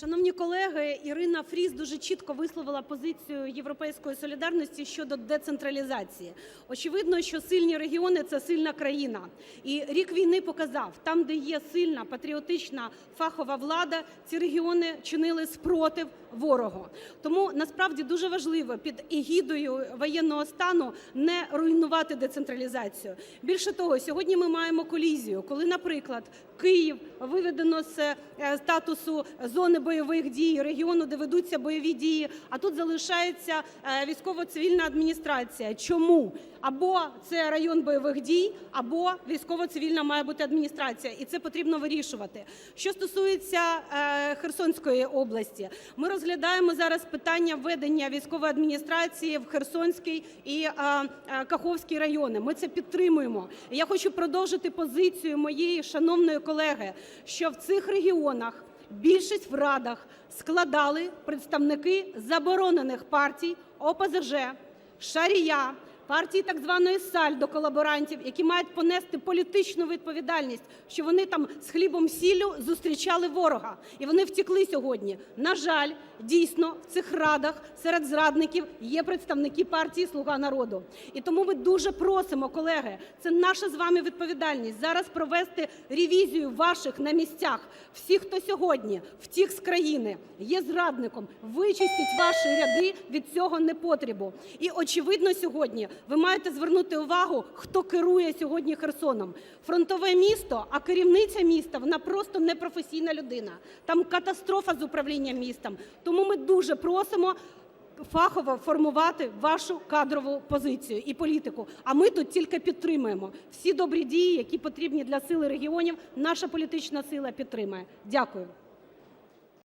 Шановні колеги, Ірина Фріз дуже чітко висловила позицію "Європейської солідарності" щодо децентралізації. Очевидно, що сильні регіони – це сильна країна. І рік війни показав: там, де є сильна патріотична фахова влада, ці регіони чинили спротив ворогу. Тому насправді дуже важливо під егідою воєнного стану не руйнувати децентралізацію. Більше того, сьогодні ми маємо колізію, коли, наприклад, Київ виведено з е, статусу зони бойових дій, регіону, де ведуться бойові дії, а тут залишається е, військово-цивільна адміністрація. Чому? Або це район бойових дій, або військово-цивільна має бути адміністрація, і це потрібно вирішувати. Що стосується е, Херсонської області, ми розглядаємо зараз питання введення військової адміністрації в Херсонський і е, Каховський райони. Ми це підтримуємо. Я хочу продовжити позицію моєї шановної колеги, що в цих регіонах більшість в радах складали представники заборонених партій ОПЗЖ, Шарія, партії так званої Сальдо колаборантів, які мають понести політичну відповідальність, що вони там з хлібом-сіллю зустрічали ворога, і вони втекли сьогодні. На жаль, дійсно в цих радах серед зрадників є представники партії "Слуга народу". І тому ми дуже просимо, колеги, це наша з вами відповідальність зараз провести ревізію ваших на місцях. Всі, хто сьогодні втік з країни, є зрадником, вичистіть ваші ряди від цього непотребу. І очевидно, сьогодні ви маєте звернути увагу, хто керує сьогодні Херсоном. Фронтове місто, а керівниця міста, вона просто непрофесійна людина. Там катастрофа з управлінням містом. Тому ми дуже просимо фахово формувати вашу кадрову позицію і політику. А ми тут тільки підтримуємо. Всі добрі дії, які потрібні для сили регіонів, наша політична сила підтримає. Дякую.